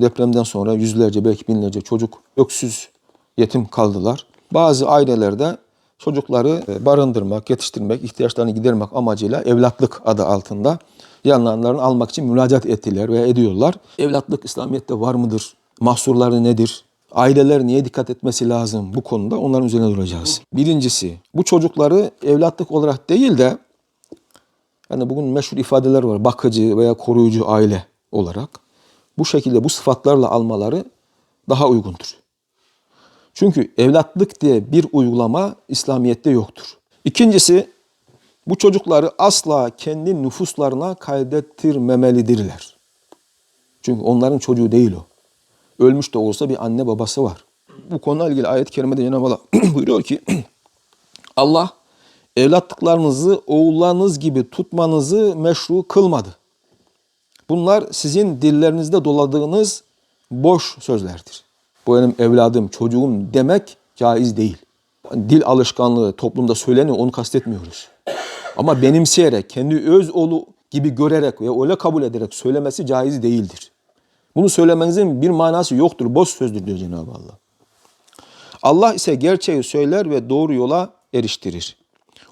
Depremden sonra yüzlerce belki binlerce çocuk öksüz, yetim kaldılar. Bazı ailelerde çocukları e, barındırmak, yetiştirmek, ihtiyaçlarını gidermek amacıyla evlatlık adı altında yanlarını almak için müracaat ettiler ve ediyorlar. Evlatlık İslamiyet'te var mıdır? Mahsurları nedir? Aileler niye dikkat etmesi lazım bu konuda onların üzerine duracağız. Birincisi bu çocukları evlatlık olarak değil de yani bugün meşhur ifadeler var. Bakıcı veya koruyucu aile olarak. Bu şekilde bu sıfatlarla almaları daha uygundur. Çünkü evlatlık diye bir uygulama İslamiyet'te yoktur. İkincisi bu çocukları asla kendi nüfuslarına kaydettirmemelidirler. Çünkü onların çocuğu değil o. Ölmüş de olsa bir anne babası var. Bu konuyla ilgili ayet-i kerimede Cenab-ı Allah buyuruyor ki Allah evlatlıklarınızı oğullarınız gibi tutmanızı meşru kılmadı. Bunlar sizin dillerinizde doladığınız boş sözlerdir. Bu benim evladım, çocuğum demek caiz değil. Dil alışkanlığı toplumda söyleniyor, onu kastetmiyoruz. Ama benimseyerek, kendi öz oğlu gibi görerek ve öyle kabul ederek söylemesi caiz değildir. Bunu söylemenizin bir manası yoktur, boş sözdür diyor Cenab-ı Allah. Allah ise gerçeği söyler ve doğru yola eriştirir.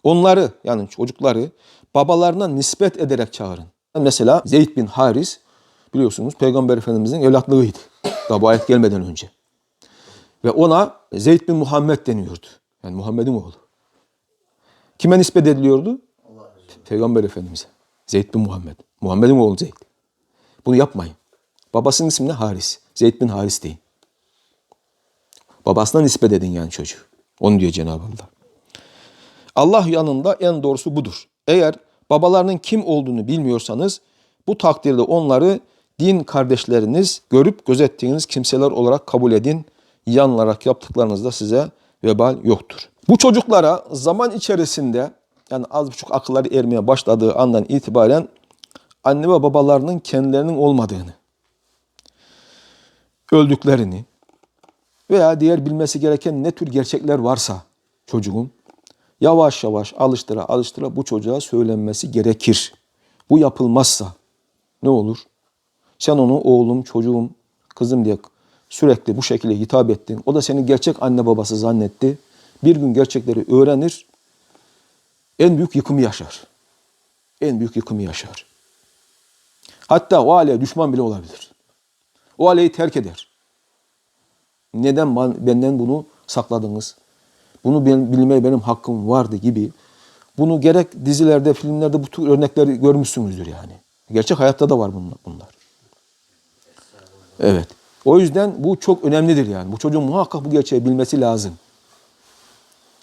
Onları yani çocukları babalarına nispet ederek çağırın. Mesela Zeyd bin Haris biliyorsunuz Peygamber Efendimizin evlatlığıydı. Daha bu ayet gelmeden önce. Ve ona Zeyd bin Muhammed deniyordu. Yani Muhammed'in oğlu. Kime nispet ediliyordu? Peygamber Efendimiz'e. Zeyd bin Muhammed. Muhammed'in oğlu Zeyd. Bunu yapmayın. Babasının ismi ne? Haris. Zeyd bin Haris deyin. Babasına nispet edin yani çocuğu. Onu diyor Cenab-ı Allah. Allah yanında en doğrusu budur. Eğer babalarının kim olduğunu bilmiyorsanız bu takdirde onları din kardeşleriniz görüp gözettiğiniz kimseler olarak kabul edin. Yanılarak yaptıklarınızda size vebal yoktur. Bu çocuklara zaman içerisinde yani az buçuk akılları ermeye başladığı andan itibaren anne ve babalarının kendilerinin olmadığını, öldüklerini veya diğer bilmesi gereken ne tür gerçekler varsa çocuğun yavaş yavaş alıştıra alıştıra bu çocuğa söylenmesi gerekir. Bu yapılmazsa ne olur? Sen onu oğlum, çocuğum, kızım diye sürekli bu şekilde hitap ettin. O da senin gerçek anne babası zannetti. Bir gün gerçekleri öğrenir. En büyük yıkımı yaşar. En büyük yıkımı yaşar. Hatta o aileye düşman bile olabilir. O aileyi terk eder. Neden benden bunu sakladınız? Bunu bilmeye benim hakkım vardı gibi. Bunu gerek dizilerde, filmlerde bu tür örnekleri görmüşsünüzdür yani. Gerçek hayatta da var bunlar. Evet. O yüzden bu çok önemlidir yani. Bu çocuğun muhakkak bu gerçeği bilmesi lazım.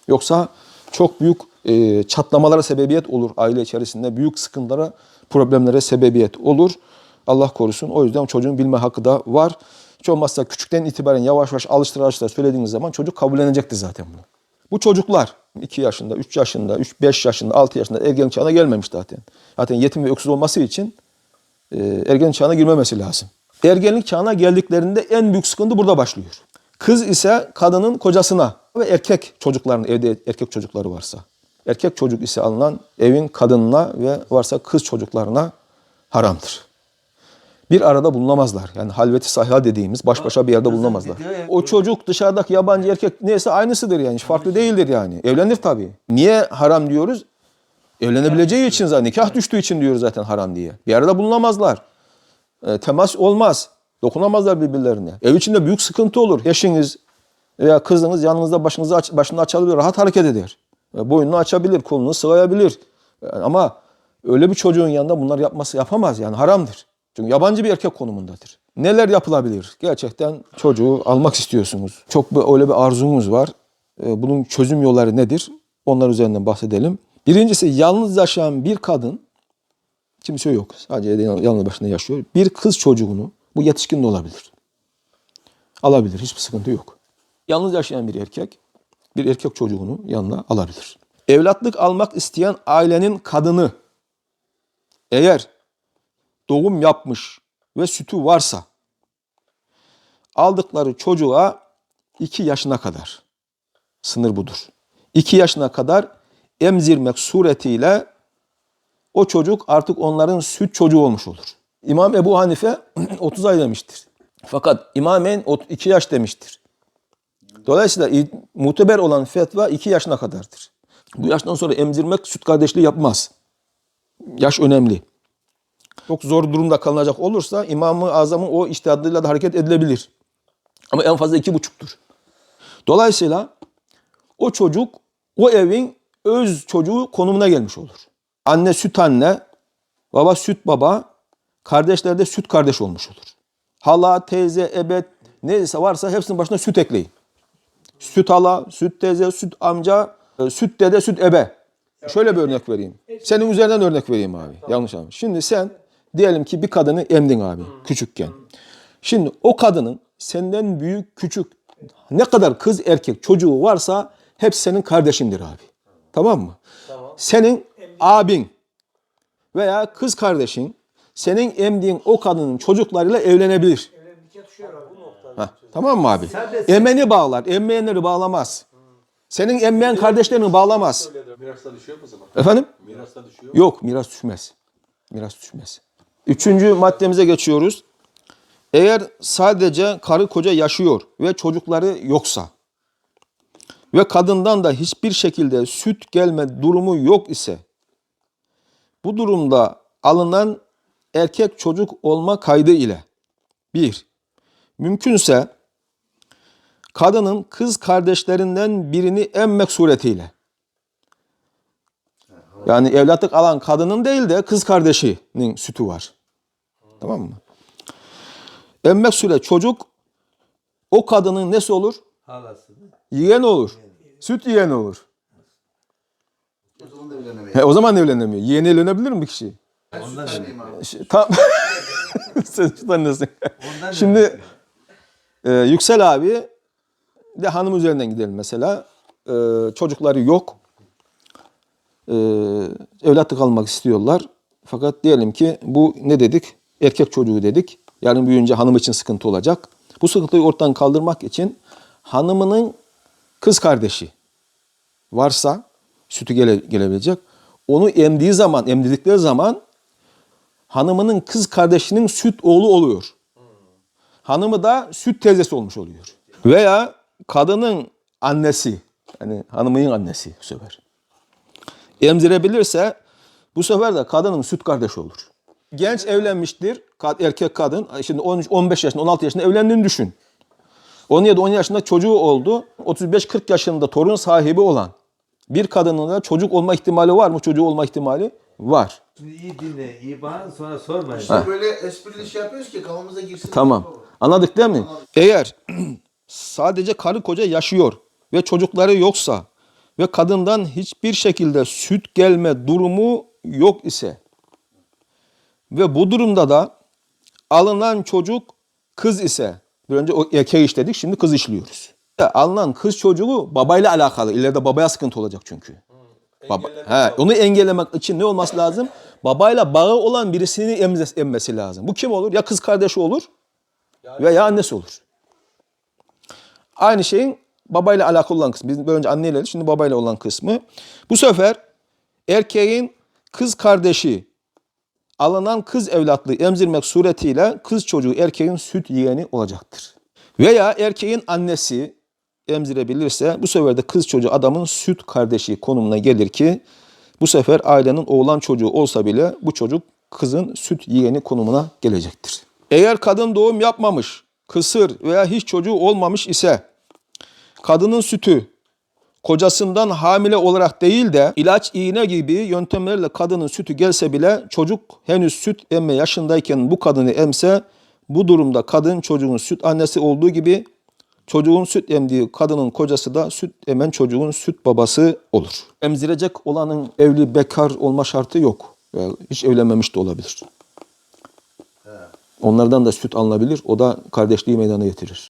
Yoksa çok büyük e, çatlamalara sebebiyet olur aile içerisinde. Büyük sıkıntılara, problemlere sebebiyet olur. Allah korusun. O yüzden çocuğun bilme hakkı da var. Hiç olmazsa küçükten itibaren yavaş yavaş alıştıra alıştıra söylediğiniz zaman çocuk kabullenecektir zaten bunu. Bu çocuklar 2 yaşında, 3 yaşında, 3 5 yaşında, 6 yaşında ergenlik çağına gelmemiş zaten. Zaten yetim ve öksüz olması için e, ergenlik çağına girmemesi lazım. Ergenlik çağına geldiklerinde en büyük sıkıntı burada başlıyor. Kız ise kadının kocasına ve erkek çocukların evde erkek çocukları varsa. Erkek çocuk ise alınan evin kadınına ve varsa kız çocuklarına haramdır. Bir arada bulunamazlar. Yani halveti sahiha dediğimiz baş başa bir yerde bulunamazlar. O çocuk dışarıdaki yabancı erkek neyse aynısıdır yani. Hiç farklı değildir yani. Evlenir tabii. Niye haram diyoruz? Evlenebileceği için zaten. Nikah düştüğü için diyoruz zaten haram diye. Bir arada bulunamazlar. E, temas olmaz. Dokunamazlar birbirlerine. Ev içinde büyük sıkıntı olur. Eşiniz veya kızınız yanınızda başınızı aç, başını açabilir, rahat hareket eder. E, boynunu açabilir, kolunu sıvayabilir. E, ama öyle bir çocuğun yanında bunlar yapması yapamaz yani haramdır. Çünkü yabancı bir erkek konumundadır. Neler yapılabilir? Gerçekten çocuğu almak istiyorsunuz. Çok öyle bir arzunuz var. E, bunun çözüm yolları nedir? Onlar üzerinden bahsedelim. Birincisi yalnız yaşayan bir kadın, kimse yok. Sadece yalnız başına yaşıyor. Bir kız çocuğunu, bu yetişkin de olabilir. Alabilir, hiçbir sıkıntı yok. Yalnız yaşayan bir erkek, bir erkek çocuğunu yanına alabilir. Evlatlık almak isteyen ailenin kadını, eğer doğum yapmış ve sütü varsa aldıkları çocuğa 2 yaşına kadar sınır budur. 2 yaşına kadar emzirmek suretiyle o çocuk artık onların süt çocuğu olmuş olur. İmam Ebu Hanife 30 ay demiştir. Fakat imamen 2 yaş demiştir. Dolayısıyla muteber olan fetva 2 yaşına kadardır. Bu yaştan sonra emzirmek süt kardeşliği yapmaz. Yaş önemli. Çok zor durumda kalınacak olursa İmam-ı Azam'ın o iştihadıyla da hareket edilebilir. Ama en fazla iki buçuktur. Dolayısıyla o çocuk o evin öz çocuğu konumuna gelmiş olur. Anne süt anne, baba süt baba, kardeşler de süt kardeş olmuş olur. Hala, teyze, ebet neyse varsa hepsinin başına süt ekleyin. Süt hala, süt teyze, süt amca, e, süt dede, süt ebe. Şöyle bir örnek vereyim. Senin üzerinden örnek vereyim abi. Yanlış anlama. Şimdi sen diyelim ki bir kadını emdin abi küçükken. Şimdi o kadının senden büyük küçük ne kadar kız erkek çocuğu varsa hepsi senin kardeşindir abi. Tamam mı? Senin abin veya kız kardeşin senin emdiğin o kadının çocuklarıyla evlenebilir. Heh, tamam mı abi? Emeni bağlar, emmeyenleri bağlamaz. Senin emmeyen kardeşlerini bağlamaz. Mirasla düşüyor mu o zaman? Efendim? Mirasla düşüyor. Yok miras düşmez. Miras düşmez. Üçüncü maddemize geçiyoruz. Eğer sadece karı koca yaşıyor ve çocukları yoksa ve kadından da hiçbir şekilde süt gelme durumu yok ise bu durumda alınan erkek çocuk olma kaydı ile bir, mümkünse kadının kız kardeşlerinden birini emmek suretiyle yani evlatlık alan kadının değil de kız kardeşinin sütü var. Tamam mı? Emmek süre çocuk o kadının nesi olur? Halası. Yiyen olur. Süt yiyen olur. O zaman da evlenemeyiz. He, o zaman evlenemiyor. Yeğeni evlenebilir mi bir kişi? Ondan Evleneyim abi. Ş- Tam sen annesi. Ondan Şimdi e, Yüksel abi de hanım üzerinden gidelim mesela. E, çocukları yok. E, evlatlık almak istiyorlar. Fakat diyelim ki bu ne dedik? Erkek çocuğu dedik. Yarın büyüyünce hanım için sıkıntı olacak. Bu sıkıntıyı ortadan kaldırmak için hanımının kız kardeşi varsa sütü gele, gelebilecek. Onu emdiği zaman, emdirdikleri zaman hanımının kız kardeşinin süt oğlu oluyor. Hanımı da süt teyzesi olmuş oluyor. Veya kadının annesi, yani hanımının annesi bu sefer. Emzirebilirse bu sefer de kadının süt kardeşi olur. Genç evlenmiştir, erkek kadın, şimdi 13, 15 yaşında, 16 yaşında evlendiğini düşün. 17-10 yaşında çocuğu oldu, 35-40 yaşında torun sahibi olan bir kadının da çocuk olma ihtimali var mı? Çocuğu olma ihtimali var. Şimdi iyi dinle, iyi bağırın sonra sormayın. İşte böyle esprili şey yapıyoruz ki kafamıza girsin. Tamam. Anladık değil mi? Eğer sadece karı koca yaşıyor ve çocukları yoksa ve kadından hiçbir şekilde süt gelme durumu yok ise ve bu durumda da alınan çocuk kız ise bir önce o erkeği işledik şimdi kız işliyoruz. Alınan kız çocuğu babayla alakalı. İleride babaya sıkıntı olacak çünkü. Baba, he, onu engellemek için ne olması lazım? Babayla bağı olan birisini emmesi lazım. Bu kim olur? Ya kız kardeşi olur veya annesi olur. Aynı şeyin babayla alakalı olan kısmı. Biz önce anneyle şimdi babayla olan kısmı. Bu sefer erkeğin kız kardeşi alınan kız evlatlığı emzirmek suretiyle kız çocuğu erkeğin süt yeğeni olacaktır. Veya erkeğin annesi emzirebilirse bu sefer de kız çocuğu adamın süt kardeşi konumuna gelir ki bu sefer ailenin oğlan çocuğu olsa bile bu çocuk kızın süt yeğeni konumuna gelecektir. Eğer kadın doğum yapmamış, kısır veya hiç çocuğu olmamış ise kadının sütü kocasından hamile olarak değil de ilaç, iğne gibi yöntemlerle kadının sütü gelse bile çocuk henüz süt emme yaşındayken bu kadını emse bu durumda kadın çocuğun süt annesi olduğu gibi çocuğun süt emdiği kadının kocası da süt emen çocuğun süt babası olur. Emzirecek olanın evli bekar olma şartı yok. Veya hiç evlenmemiş de olabilir. Onlardan da süt alınabilir. O da kardeşliği meydana getirir.